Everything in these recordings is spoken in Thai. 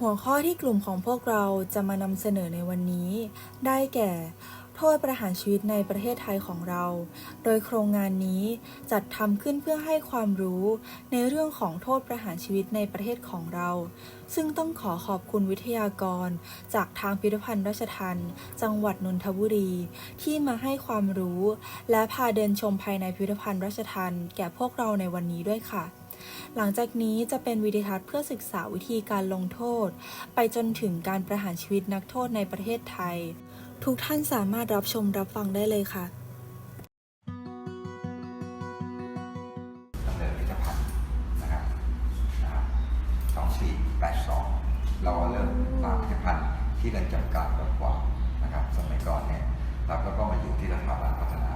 หัวข้อที่กลุ่มของพวกเราจะมานำเสนอในวันนี้ ได้แก่ โทษประหารชีวิตในประเทศไทยของเรา โดยโครงงานนี้จัดทำขึ้นเพื่อให้ความรู้ในเรื่องของโทษประหารชีวิตในประเทศของเรา ซึ่งต้องขอขอบคุณวิทยากร จากทางพิพิธภัณฑ์ราชทันจังหวัดนนทบุรี ที่มาให้ความรู้ และพาเดินชมภายในพิพิธภัณฑ์ราชทันแก่พวกเราในวันนี้ด้วยค่ะ หลังจากนี้จะเป็นวิดีทัศน์เพื่อศึกษาวิธีการลงโทษ ไปจนถึงการประหารชีวิตนักโทษในประเทศไทย ทุกท่านสามารถรับชมรับฟังได้เลยค่ะเนินพิพิธภัณฑ์นะครับสองสี่แปดสองราเริ่มสร้างพิพิธภัณฑ์ที่เรือนจำกลางบางขวานะครับสมัยก่อนเนี่ยเราก็มาอยู่ที่สถาบันพัฒนา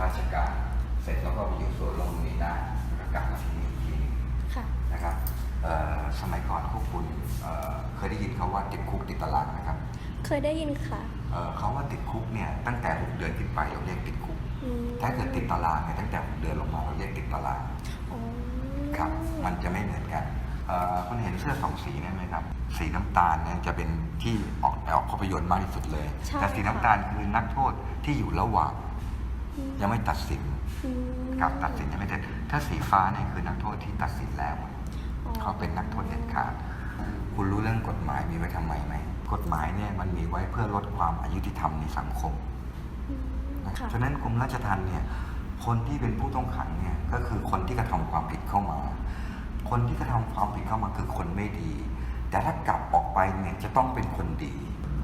ราชการ เสร็จแล้วก็ไปอยู่สวนลงนีได้ สมัยก่อนพวกคุณเอ่อเคยได้ยินเขาว่าติดคุกติดตารางนะครับ เคยได้ยินค่ะเอ่อเขาว่าติดคุกเนี่ยตั้งแต่หกเดือนขึ้นไปเราเรียกติดคุกอืมถ้าเกิดติดตารางเนี่ยตั้งแต่หกเดือนลงมาเราเรียกติดตารางอ๋อครับมันจะไม่เหมือนกันเอ่อคุณเห็นเสื้อสองสีนี่ไหมครับ สีน้ำตาลเนี่ยจะเป็นที่ออกออกภาพยนตร์มากที่สุดเลยใช่แต่สีน้ำตาลคือนักโทษที่อยู่ระหว่างอืมยังไม่ตัดสินอืมครับตัดสินยังไม่ได้ถ้าสีฟ้าเนี่ยคือนักโทษที่ตัดสินแล้วอ๋อ เขาเป็นนักโทษเด็ดขาด คุณรู้เรื่องกฎหมายมีไว้ทำไมไหม กฎหมายเนี่ยมันมีไว้เพื่อลดความอายุติธรรมในสังคมอืมนะค่ะฉะนั้นกรมราชทัณฑ์เนี่ย คนที่เป็นผู้ต้องขังเนี่ยก็คือคนที่กระทำความผิดเข้ามา คนที่กระทำความผิดเข้ามาคือคนไม่ดี แต่ถ้ากลับออกไปเนี่ยจะต้องเป็นคนดี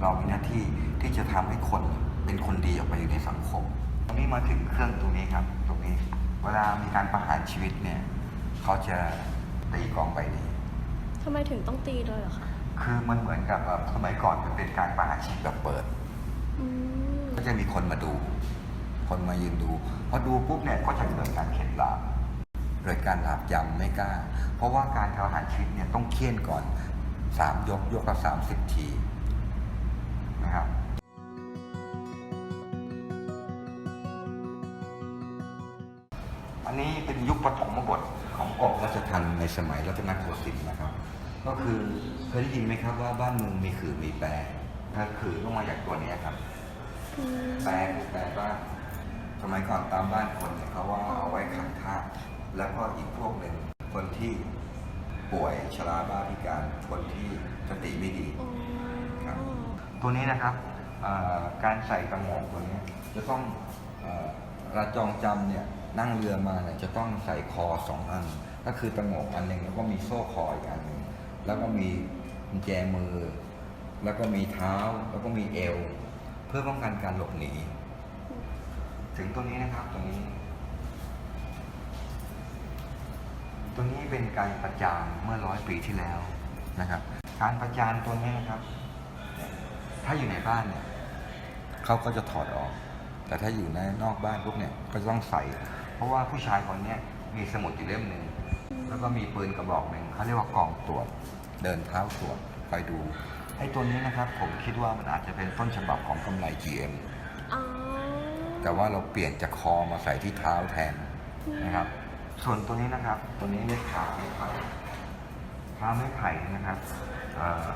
เรามีหน้าที่ที่จะทำให้คนเป็นคนดีออกไปอยู่ในสังคม ตรงนี้มาถึงเครื่องตรงนี้ครับ ตรงนี้ เวลามีการประหารชีวิตเนี่ย เขาจะ ตีกลองใบนี้ทำไมถึงต้องตีเลยเหรอคะ คือมันเหมือนกับแบบสมัยก่อนมันเป็นการประหารชีวิตแบบเปิด อืม ก็จะมีคนมาดู คนมายืนดู พอดูปุ๊บเนี่ยก็จะเกิดการเข็ดหลาบเกิดการหลาบจำไม่กล้า เพราะว่าการประหารชีวิตเนี่ยต้องเคี่ยนก่อนสามยกยกละสามสิบที สมัยรัตนโกสินทร์นะครับ ก็คือเคยได้ยินไหมครับว่าบ้านเมืองมีขื่อมีแปรถ้าขื่อต้องมาจากตัวนี้ครับ แปลคือแปลบ้านสมัยก่อนตามบ้านคนเนี่ยเขาว่าเอาไว้ขังทาสแล้วก็อีกพวกหนึ่งคนที่ป่วยชราบ้าพิการคนที่สติไม่ดีครับตัวนี้นะครับการใส่กระหม่อมตัวนี้จะต้องอราจองจำเนี่ยนั่งเรือมาเนี่ยจะต้องใส่คอสองอัน ก็คือตะโงกอันหนึ่งแล้วก็มีโซ่คออีกอันหนึ่งแล้วก็มีกุญแจมือ แล้วก็มีเท้าแล้วก็มีเอว เพื่อป้องกันการหลบหนี ถึงตัวนี้นะครับตัวนี้ตัวนี้เป็นการประจานเมื่อร้อยปีที่แล้วนะครับ การประจานตัวนี้นะครับ ถ้าอยู่ในบ้านเนี่ยเขาก็จะถอดออก แต่ถ้าอยู่ในนอกบ้านพวกเนี่ยก็ต้องใส่ เพราะว่าผู้ชายคนเนี้ย มีสมุดอยู่เล่มหนึ่งแล้วก็มีปืนกระบอกหนึ่งเขาเรียกว่ากองตรวจเดินเท้าตรวจคอยดูไอ้ตัวนี้นะครับ ผมคิดว่ามันอาจจะเป็นต้นฉบับของกำไร GM อ๋อแต่ว่าเราเปลี่ยนจากคอมาใส่ที่เท้าแทนนะครับ ส่วนตัวนี้นะครับ ตัวนี้เรียกขาไม้ไผ่ขาไม้ไผ่นะครับเอ่อ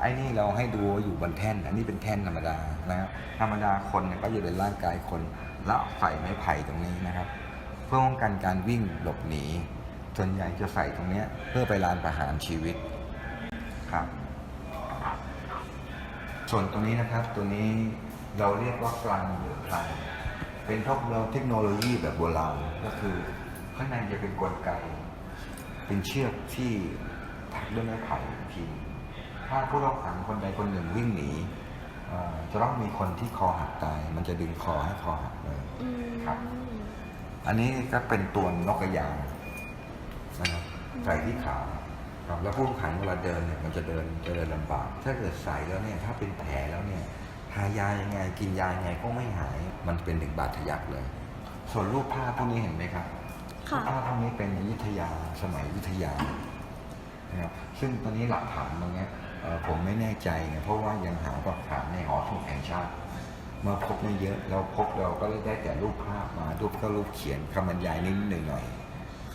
ไอ้นี่เราให้ดูว่าอยู่บนแท่น อันนี้เป็นแท่นธรรมดานะครับธรรมดาคนเนี่ยก็จะเป็นร่างกายคน แล้วใส่ไม้ไผ่ตรงนี้นะครับเพื่อป้องกันการวิ่งหลบหนี ส่วนใหญ่จะใส่ตรงนี้เพื่อไปลานประหารชีวิตครับ ส่วนตัวนี้นะครับตัวนี้เราเรียกว่าปลังหรือพลังเป็นเทคโนเทคโนโลยีแบบโบราณก็คือข้างในจะเป็นกลไก เป็นเชือกที่ถักด้วยไม้ไผ่อีกทีถ้าผู้ต้องขังคนใดคนหนึ่งวิ่งหนีจะต้องมีคนที่คอหักตาย มันจะดึงคอให้คอหักเลยครับ อันนี้ก็เป็นตัวนกกระยางนะครับใส่ที่ขาครับแล้วผู้ต้องขังเวลาเดินเนี่ยมันจะเดินจะเดินลำบาก ถ้าเกิดใส่แล้วเนี่ยถ้าเป็นแผลแล้วเนี่ยทายายังไงกินยายังไงก็ไม่หาย มันเป็นหนึ่งบาดทะยักเลย ส่วนรูปภาพพวกนี้เห็นไหมครับค่ะรูปภาพพวกนี้เป็นอยุธยาสมัยอยุธยานะครับซึ่งตอนนี้หลักฐานตรงเนี้ยเอ่อผมไม่แน่ใจไงเพราะว่ายังหาหลักฐานในหอสมุดแห่งชาติ มาพบไม่เยอะ เราพบเราก็ได้แต่รูปภาพมารูปก็รูปเขียนคำบรรยายนิดหน่อย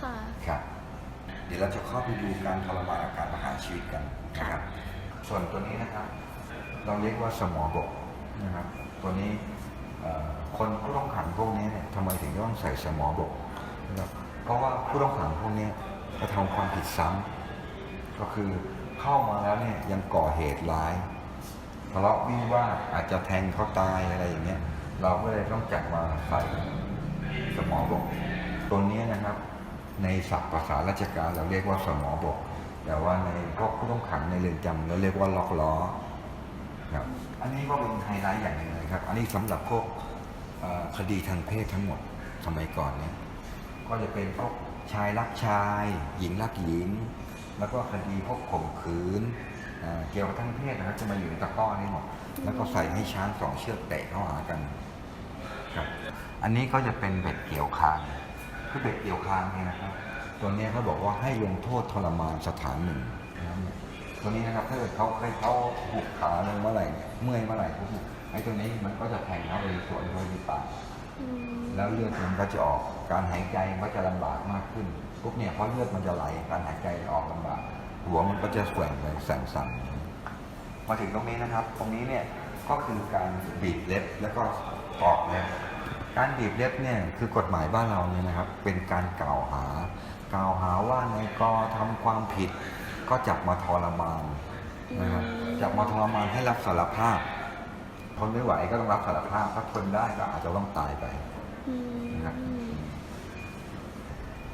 ค่ะๆครับ เดี๋ยวเราจะเข้าไปดูการทรมานอาการประหารชีวิตกันนะครับค่ะส่วนตัวนี้นะครับ เราเรียกว่าสมอบกนะครับ ตัวนี้เอ่อคนผู้ต้องขังพวกนี้เนี่ยทำไมถึงต้องใส่สมอบกนะครับเพราะว่าผู้ต้องขังพวกนี้กระทำความผิดซ้ำก็คือเข้ามาแล้วเนี่ยยังก่อเหตุร้าย ทะเลาะวิวาทอาจจะแทงเขาตายอะไรอย่างเงี้ย เราก็เลยต้องจัดมาใส่สมอบก ตัวนี้นะครับ ในศัพท์ภาษาราชการเราเรียกว่าสมอบก แต่ว่าในพวกผู้ต้องขังในเรือนจำเราเรียกว่าล็อกล้อครับอันนี้ก็เป็นไฮไลท์อย่างหนึ่งเลยครับ อันนี้สำหรับพวกคดีทางเพศทั้งหมดสมัยก่อนเนี่ยก็จะเป็นพวกชายรักชาย หญิงรักหญิง แล้วก็คดีพวกข่มขืน เกี่ยวกับทางเพศนะครับจะมาอยู่ในตะกร้อนี้หมด แล้วก็ใส่ให้ช้างสองเชือกเตะเข้าหากันครับ อันนี้ก็จะเป็นเบ็ดเกี่ยวคางคือเบ็ดเกี่ยวคางเนี่ยนะครับ ตัวเนี้ยเขาบอกว่าให้ลงโทษทรมานสถานหนึ่งนะครับเนี่ยตัวนี้นะครับถ้าเกิดเขาเคยเขาหุกขาลงเมื่อไหร่เนี่ยเมื่อยเมื่อไหร่ปุ๊บเนี่ยไอ้ตัวนี้มันก็จะแทงเข้าไปสวนเข้าไปที่ปากอืมแล้วเลือดมันก็จะออกการหายใจมันก็จะลำบากมากขึ้นปุ๊บเนี่ยเพราะเลือดมันจะไหลการหายใจออกลำบาก หัวมันก็จะแกว่งไปแสงสั่นมาถึงตรงนี้นะครับ ตรงนี้เนี่ยก็คือการบีบเล็บแล้วก็ตอกเล็บการบีบเล็บเนี่ยคือกฎหมายบ้านเราเนี่ยนะครับ เป็นการกล่าวหา กล่าวหาว่าในายกอทำความผิด ก็จับมาทรมานนะครับจับมาทรมานให้รับสารภาพทนไม่ไหวก็ต้องรับสารภาพถ้าทนได้ก็อาจจะต้องตายไปอืมนะครับ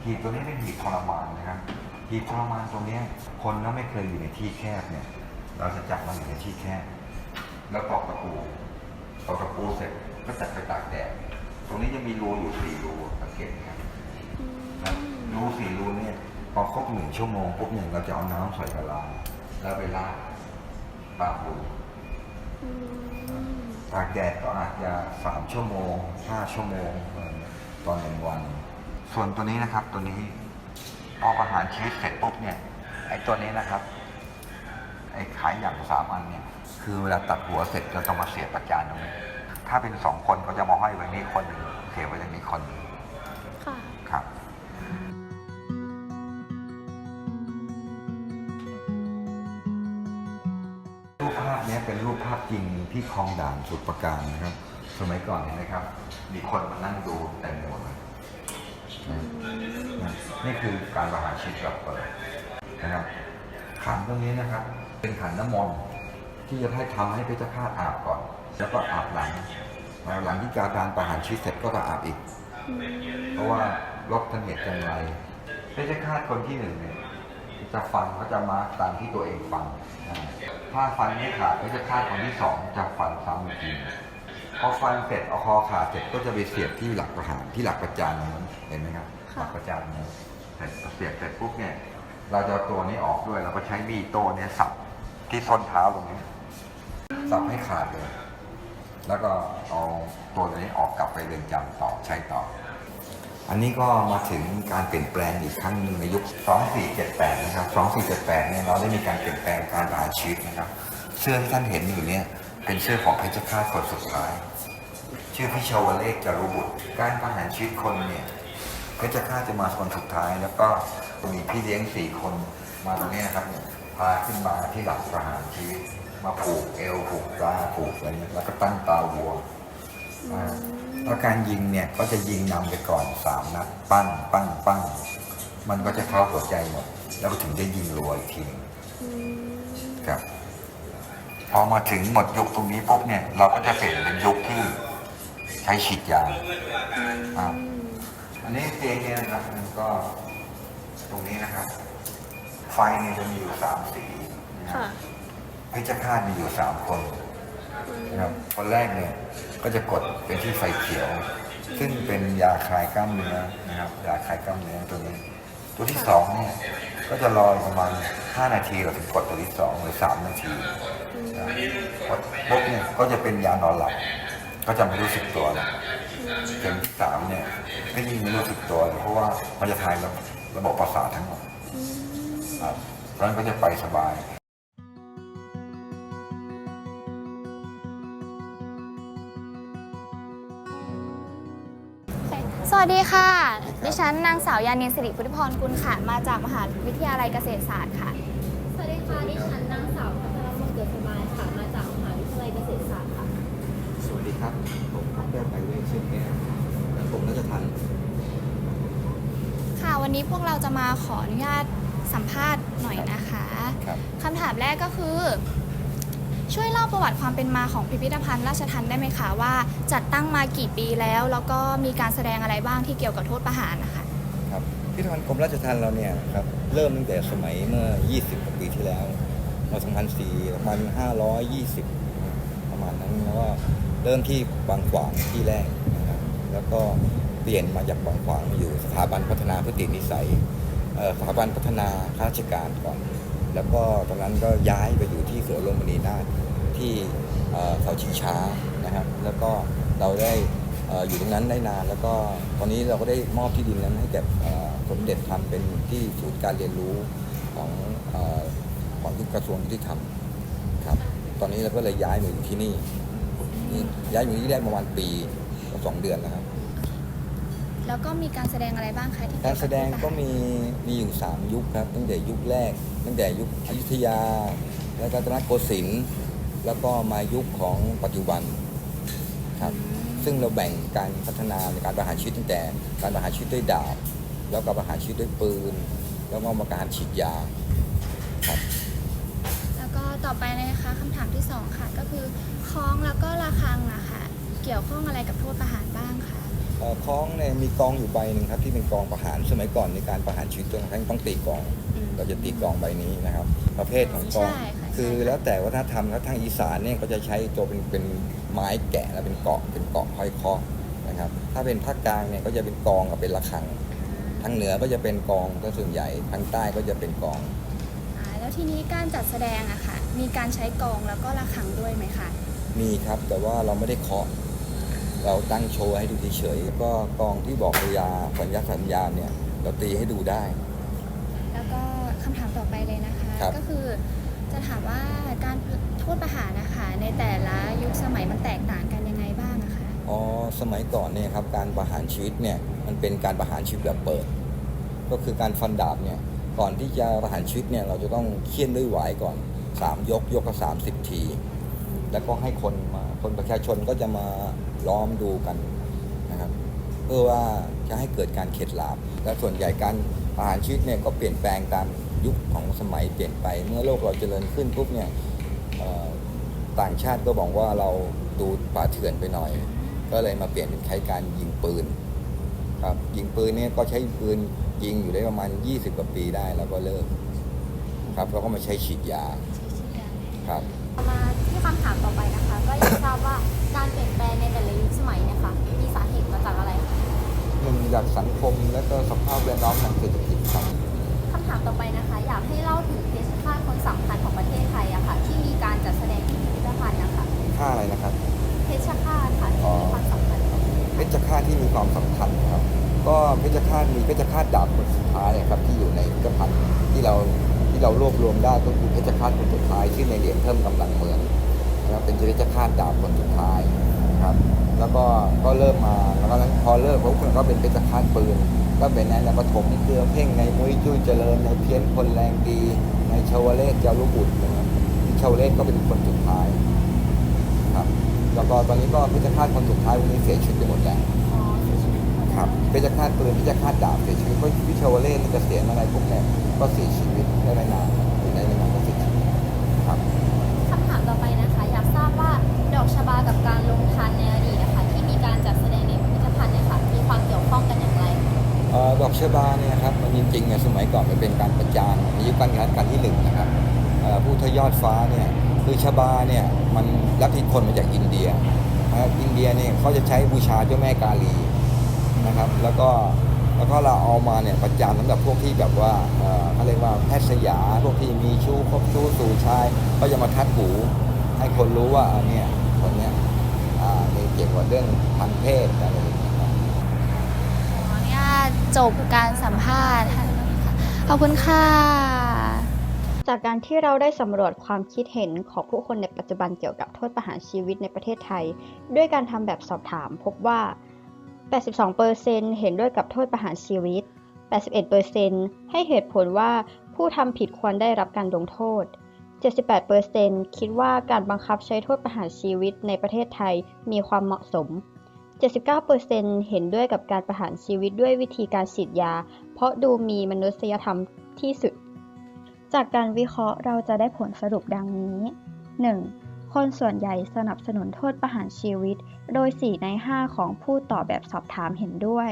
หีบตัวนี้เป็นหีบทรมานนะครับ หีบทรมานตัวเนี้คนถ้าไม่เคยอยู่ในที่แคบเนี่ย เราจะจับมันอยู่ในที่แคบ แล้วตอกตะปูตอกตะปูเสร็จก็จัดไปตากแดดตรงนี้จะมีรูอยู่สี่รูสังเกตนะครับรูสี่รูเนี่ยพอครบหนึ่งชั่วโมงปุ๊บเนี่ยเราจะเอาน้ำใส่กระลาแล้วไปลาดปากรูตากแดดก็อาจจะสามชั่วโมงห้าชั่วโมงตอนหนึ่งวัน ส่วนตัวนี้นะครับตัวนี้ พอประหารชีวิตเสร็จปุ๊บเนี่ยไอ้ตัวนี้นะครับไอ้ขายอย่างสามอันเนี่ยคือเวลาตัดหัวเสร็จเราต้องมาเสียบประจานตรงนี้ถ้าเป็นสองคนก็จะมาห้อยไว้นี่คนหนึ่งเสียบไว้ตรงนี้คนหนึ่งค่ะครับรูปภาพเนี้ยเป็นรูปภาพจริงที่คลองด่านสุดประการนะครับ สมัยก่อนเห็นไหมครับ มีคนมานั่งดูเต็มไปหมดเลย นี่คือการประหารชีวิตแบบเปิดนะครับขันตรงนี้นะครับ เป็นขันน้ำมนต์ที่จะให้ทำให้เพชฌฆาตอาบก่อน แล้วก็อาบหลังหลังที่การประหารชีวิตเสร็จก็จะอาบอีก เพราะว่าลดทันเหตุจังไรเพชฌฆาตคนที่หนึ่งเนี่ยจะฟันก็จะมาร์กตามที่ตัวเองฟันถ้าฟันไม่ขาดเพชฌฆาตคนที่สองจะฟันซ้ำอีกที พอฟันเสร็จเอาคอขาดเสร็จก็จะไปเสียบที่หลักประหารที่หลักประจานนั้นเห็นไหมครับหลักประจานนี้เสร็จเสียบเสร็จปุ๊บเนี่ยเราจะเอาตัวนี้ออกด้วยเราก็ใช้มีดโต้เนี่ยสับที่ส้นเท้าตรงนี้ สับให้ขาดเลย แล้วก็เอาตัวนี้ออกกลับไปเรือนจำต่อใช้ต่อ อันนี้ก็มาถึงการเปลี่ยนแปลงอีกครั้งหนึ่งในยุค 2478 นะครับ 2478 เนี่ยเราได้มีการเปลี่ยนแปลงการประหารชีวิตนะครับ เสื้อที่ท่านเห็นอยู่เนี่ยเป็นเสื้อของเพชฌฆาตคนสุดท้าย ชื่อพิชาวเลขจารุบุตร การประหารชีวิตคนเนี่ยเพชฌฆาตจะมาคนสุดท้าย แล้วก็มีพี่เลี้ยงสี่คนมาตรงนี้นะครับเนี่ยพาขึ้นมาที่หลักประหารชีวิต มาผูกเอวผูกตาผูกอะไรเงี้ยแล้วก็ตั้งตาวัวอ่าแล้วการยิงเนี่ยก็จะยิงนำไปก่อนสามนัดปั้งปั้งปั้งมันก็จะเข้าหัวใจหมดแล้วก็ถึงได้ยิงรัวอีกทีหนึงอืมครับพอมาถึงหมดยุคตรงนี้ปุ๊บเนี่ย เราก็จะเปลี่ยนเป็นยุคที่ ใช้ฉีดยาอ่าอันนี้เตียงเนี่ยนะครับมันก็ตรงนี้นะครับ ไฟเนี่ยจะมีอยู่สามสีนะครัค่ะบเพชฌฆาตมีอยู่สามคนนะครับคนแรกเนี่ยก็จะกดเป็นที่ไฟเขียว ซึ่งเป็นยาคลายกล้ามเนื้อนะครับยาคลายกล้ามเนื้อตัวนี้ ตัวที่สองเนี่ยก็จะรอประมาณ5นาทีเราถึงกดตัวที่สองหรือ3นาทีนะพอปุ๊บเนี่ยก็จะเป็นยานอนหลับ ก็จะไม่รู้สึกตัวแล้วเข็มที่สามเนี่ยก็ยิ่งไม่รู้สึกตัวเลยเพราะว่ามันจะทายระระบบประสาททั้งหมดครับเพราะฉะนั้นก็จะไปสบายสวัสดีค่ะ ดิฉันนางสาวยานินสิริพุทธิพรกุลค่ะ มาจากมหาวิทยาลัยเกษตรศาสตร์ค่ะ สวัสดีค่ะ ดิฉัน ครับผมก็แก้วไปเวชเช่นแก้วและผมรัชทันค่ะวันนี้พวกเราจะมาขออนุญาตสัมภาษณ์หน่อยนะคะครับคำถามแรกก็คือ ช่วยเล่าประวัติความเป็นมาของพิพิธภัณฑ์ราชทันได้ไหมคะว่าจัดตั้งมากี่ปีแล้ว แล้วก็มีการแสดงอะไรบ้างที่เกี่ยวกับโทษประหารนะคะ ครับพิพิธภัณฑ์กรมราชทันเราเนี่ยครับเริ่มตั้งแต่สมัยเมื่อ 20กว่าปีที่แล้วเมื่อ2004 2520 ประมาณนั้นแล้วก็ เริ่มที่บางขวางที่แรกนะครับแล้วก็เปลี่ยนมาจากบางขวางมาอยู่สถาบันพัฒนาพฤตินิสัยสถาบันพัฒนาข้าราชการก่อน แล้วก็ตอนนั้นก็ย้ายไปอยู่ที่สวนลมณีนาที่เขาชิงช้านะครับ แล้วก็เราได้อยู่ตรงนั้นได้นาน แล้วก็ตอนนี้เราก็ได้มอบที่ดินนั้นให้แก่สมเด็จทำเป็นที่ศูนย์การเรียนรู้ของอของยุคกระทรวงยุติธรรมครับ ตอนนี้เราก็เลยย้ายมาอยู่ที่นี่ ย้ายมาอยู่ที่ได้ประมาณปีก็สองเดือนแล้วครับแล้วก็มีการแสดงอะไรบ้างคะที่เกี่กายรวแสกับดงโทษประหารก็มีมีอยู่3ยุคครับ ตั้งแต่ยุคแรก ตั้งแต่ยุคอยุธยา แล้วก็รัตนโกสินทร์แล้วก็มายุคของปัจจุบันครับซึ่งเราแบ่งการพัฒนาในการประหารชีวิตตั้งแต่การประหารชีวิตด้วยดาบแล้วก็ประหารชีวิตด้วยปืน แล้วก็มาการฉีดยาครับแล้วก็ต่อไปนะคะคำถามที่สองค่ะก็คือ คล้องแล้วก็ระฆังอะค่ะ เกี่ยวข้องอะไรกับโทษประหารบ้างคะเอ่อคล้องเนี่ยมีกองอยู่ใบหนึ่งครับที่เป็นกองประหารสมัยก่อนในการประหารชีวิตต้องต้องตีกอง อืม เราจะตีกองใบนี้นะครับ ประเภทของกอง ใช่ค่ะ คือใช่ค่ะแล้วแต่วัฒนธรรมครับทางอีสานเนี่ยก็จะใช้ตัวเป็นเป็นไม้แกะแล้วเป็นเกาะเป็นเกาะห้อยเคาะนะครับ ถ้าเป็นภาคกลางเนี่ยก็จะเป็นกองกับเป็นระฆัง ทางเหนือก็จะเป็นกองก็ส่วนใหญ่ทางใต้ก็จะเป็นกอง อ่าแล้วทีนี้การจัดแสดงอะค่ะ มีการใช้กลองแล้วก็ระฆังด้วยไหมคะ มีครับแต่ว่าเราไม่ได้เคาะ เราตั้งโชว์ให้ดูเฉยๆแล้วก็กองที่บอกเวลาสัญญาสัญญาณเนี่ย เราตีให้ดูได้ แล้วก็คำถามต่อไปเลยนะคะ ครับ ก็คือจะถามว่าการโทษประหารนะคะในแต่ละยุคสมัยมันแตกต่างกันยังไงบ้างอะคะ อ๋อสมัยก่อนเนี่ยครับการประหารชีวิตเนี่ยมันเป็นการประหารชีวิตแบบเปิด ก็คือการฟันดาบเนี่ยก่อนที่จะประหารชีวิตเนี่ยเราจะต้องเคี่ยนด้วยหวายก่อนสามยกยกละสามสิบที แล้วก็ให้คนมาคนประชาชนก็จะมาล้อมดูกันนะครับ เพื่อว่าจะให้เกิดการเข็ดหลาบ และส่วนใหญ่การประหารชีวิตเนี่ยก็เปลี่ยนแปลงตามยุคของสมัยเปลี่ยนไป เมื่อโลกเราเจริญขึ้นปุ๊บเนี่ยต่างชาติก็บอกว่าเราดูป่าเถื่อนไปหน่อย ก็เลยมาเปลี่ยนเป็นใช้การยิงปืนครับยิงปืนเนี่ยก็ใช้ปืนยิงอยู่ได้ประมาณ 20กว่าปีได้แล้วก็เลิกครับแล้วก็มาใช้ฉีดยาครับ มาที่คำถามต่อไปนะคะ ก็อยากทราบว่าการเปลี่ยนแปลงในแต่ละยุคสมัยเนี่ยค่ะมีสาเหตุมาจากอะไรคะหนึ่งจากสังคมและก็สภาพแวดล้อมทางเศรษฐกิจครับ คำถามต่อไปนะคะ อยากให้เล่าถึงเพชฌฆาตคนสำคัญของประเทศไทยอะค่ะ ที่มีการจัดแสดงที่พิพิธภัณฑ์นะคะค่าอะไรนะครับ เพชฌฆาตค่ะที่มีความสำคัญของประเทศไทเพยชฌฆาตที่มีความสำคัญครับ ก็เพชฌฆาตมีเพชฌฆาตดาบคนสุดท้ายครับที่อยู่ในพิพิธภัณฑ์ที่เราที่ เรารวบรวมได้ก็คือเพชฌฆาตคนสุดท้ายชื่อในเหรียญเพิ่มกำลังเมืองนะครับเป็นเพชฌฆาตดาบคนสุดท้ายครับแล้วก็ก็เริ่มมาแล้วก็พอเริ่มปุ๊บก็เป็นเพชฌฆาตปืน ก็เป็นในปฐมเครือเพ่งในมุ้ยจุ้ยเจริญในเพี้ยนคนแรงดีในชาวเลศเจ้าลูกบุตรนะครับชาวเลศก็เป็นคนสุดท้ายครับแล้วก็ตอนนี้ก็เพชฌฆาตคนสุดท้ายวันนี้เสียชีวิตไปหมดแล้ว ครับเพชฌฆาตปืนเพชฌฆาตดาบเสียชีวิตก็วิชาวเล่นเกษียณอะไรพวกเนี้ยก็เสียชีวิตได้ไม่นานอยู่ได้ไม่นานก็เสียชีวิตครับคำถามต่อไปนะคะ อยากทราบว่าดอกชบากับการลงทันในอดีตนะคะที่มีการจัดแสดงในพิพิธภัณฑ์เนี่ยค่ะมีความเกี่ยวข้องกันอย่างไรเอ่อดอกชบาเนี่ยครับมันจริงๆเนี่ยสมัยก่อนมันเป็นการประจานในยุคการรัชการที่หนึ่งนะครับเอ่อผู้ทยอดฟ้าเนี่ยคือชบาเนี่ยมันรับอิทธิพลมาจากอินเดียนะครับอินเดียเนี่ยเขาจะใช้บูชาเจ้าแม่กาลี นะครับ แล้วก็แล้วก็เราเอามาเนี่ยประจานสำหรับพวกที่แบบว่าเอ่อเขาเรียกว่าแพทย์สยาพวกที่มีชู้คบชู้สู่ชาย ก็จะมาทัดหูให้คนรู้ว่าอ่าเนี่ยคนเนี้ยอ่ามีเกี่ยวกับเรื่องทางเพศอะไรอย่างเงี้ยครับขออนุญาตจบการสัมภาษณ์ค่ะขอบคุณค่ะ จากการที่เราได้สำรวจความคิดเห็นของผู้คนในปัจจุบันเกี่ยวกับโทษประหารชีวิตในประเทศไทย ด้วยการทำแบบสอบถามพบว่า 82%เห็นด้วยกับโทษประหารชีวิต 81%ให้เหตุผลว่าผู้ทำผิดควรได้รับการลงโทษ 78%คิดว่าการบังคับใช้โทษประหารชีวิตในประเทศไทยมีความเหมาะสม 79%เห็นด้วยกับการประหารชีวิตด้วยวิธีการฉีดยา เพราะดูมีมนุษยธรรมที่สุด จากการวิเคราะห์เราจะได้ผลสรุปดังนี้ 1. คนส่วนใหญ่สนับสนุนโทษประหารชีวิต โดย 4 ใน 5 ของผู้ตอบแบบสอบถามเห็นด้วย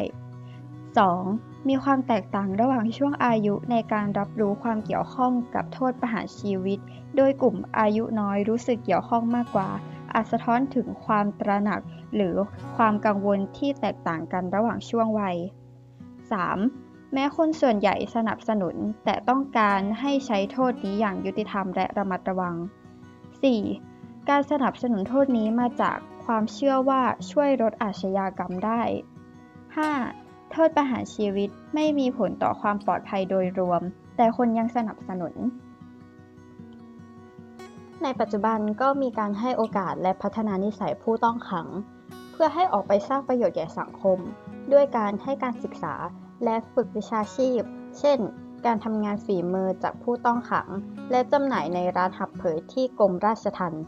2. มีความแตกต่างระหว่างช่วงอายุในการรับรู้ความเกี่ยวข้องกับโทษประหารชีวิต โดยกลุ่มอายุน้อยรู้สึกเกี่ยวข้องมากกว่า อาจสะท้อนถึงความตระหนักหรือความกังวลที่แตกต่างกันระหว่างช่วงวัย 3. แม้คนส่วนใหญ่สนับสนุน แต่ต้องการให้ใช้โทษนี้อย่างยุติธรรมและระมัดระวัง 4. การสนับสนุนโทษนี้มาจากความเชื่อว่าช่วยลดอาชญากรรมได้ 5. โทษประหารชีวิตไม่มีผลต่อความปลอดภัยโดยรวม แต่คนยังสนับสนุน ในปัจจุบันก็มีการให้โอกาสและพัฒนานิสัยผู้ต้องขัง เพื่อให้ออกไปสร้างประโยชน์แก่สังคม ด้วยการให้การศึกษาและฝึกวิชาชีพ เช่น การทำงานฝีมือจากผู้ต้องขัง และจำหน่ายในร้านหับเผยที่กรมราชทัณฑ์